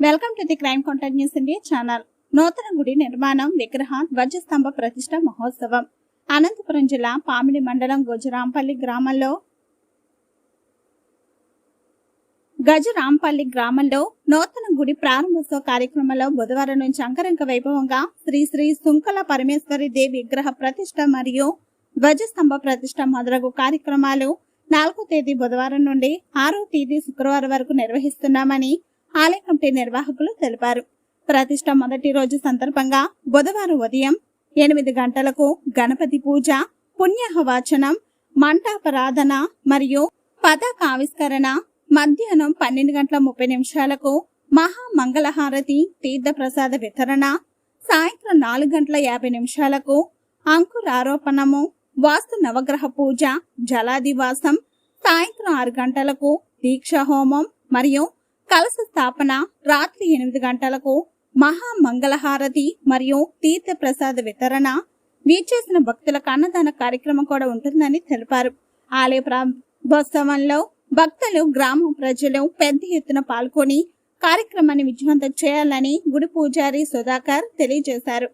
Welcome to the crime contact news India channel. నూతన గుడి నిర్మాణం విగ్రహ ధ్వజస్తంభ ప్రతిష్ట మహోత్సవం. అనంతపురం జిల్లా పామిడి మండలం గజరాంపల్లి గ్రామంలో గజరాంపల్లి గ్రామంలో నూతన గుడి ప్రారంభోత్సవ కార్యక్రమంలో బుధవారం నుంచి అంకరంక వైభవంగా శ్రీ శ్రీ సుంకల పరమేశ్వరి దేవి విగ్రహ ప్రతిష్ట మరియు ధ్వజస్తంభ ప్రతిష్ట మొదలగు కార్యక్రమాలు నాలుగో తేదీ బుధవారం నుండి ఆరో తేదీ శుక్రవారం వరకు నిర్వహిస్తున్నామని ఆలయ కమిటీ నిర్వాహకులు తెలిపారు. ప్రతిష్ట మొదటి రోజు సందర్భంగా బుధవారం ఉదయం ఎనిమిది గంటలకు గణపతి పూజ పుణ్యహవాచనం మంటాపరాధన మరియు పతాక ఆవిష్కరణ మధ్యాహ్నం పన్నెండు గంటల ముప్పై నిమిషాలకు మహా మంగళహారతి తీర్థ ప్రసాద వితరణ సాయంత్రం నాలుగు గంటల యాభై నిమిషాలకు అంకురారోపణము వాస్తు నవగ్రహ పూజ జలాదివాసం సాయంత్రం ఆరు గంటలకు దీక్ష హోమం మరియు కలశ స్థాపన రాత్రి ఎనిమిది గంటలకు మహా మంగళహారతి మరియు తీర్థ ప్రసాద వితరణ వీచేసిన భక్తులకు అన్నదాన కార్యక్రమం కూడా ఉంటుందని తెలిపారు. ఆలయ ప్రారంభోత్సవంలో భక్తులు గ్రామం ప్రజలు పెద్ద ఎత్తున పాల్గొని కార్యక్రమాన్ని విజయవంతం చేయాలని గుడి పూజారి సుధాకర్ తెలియజేశారు.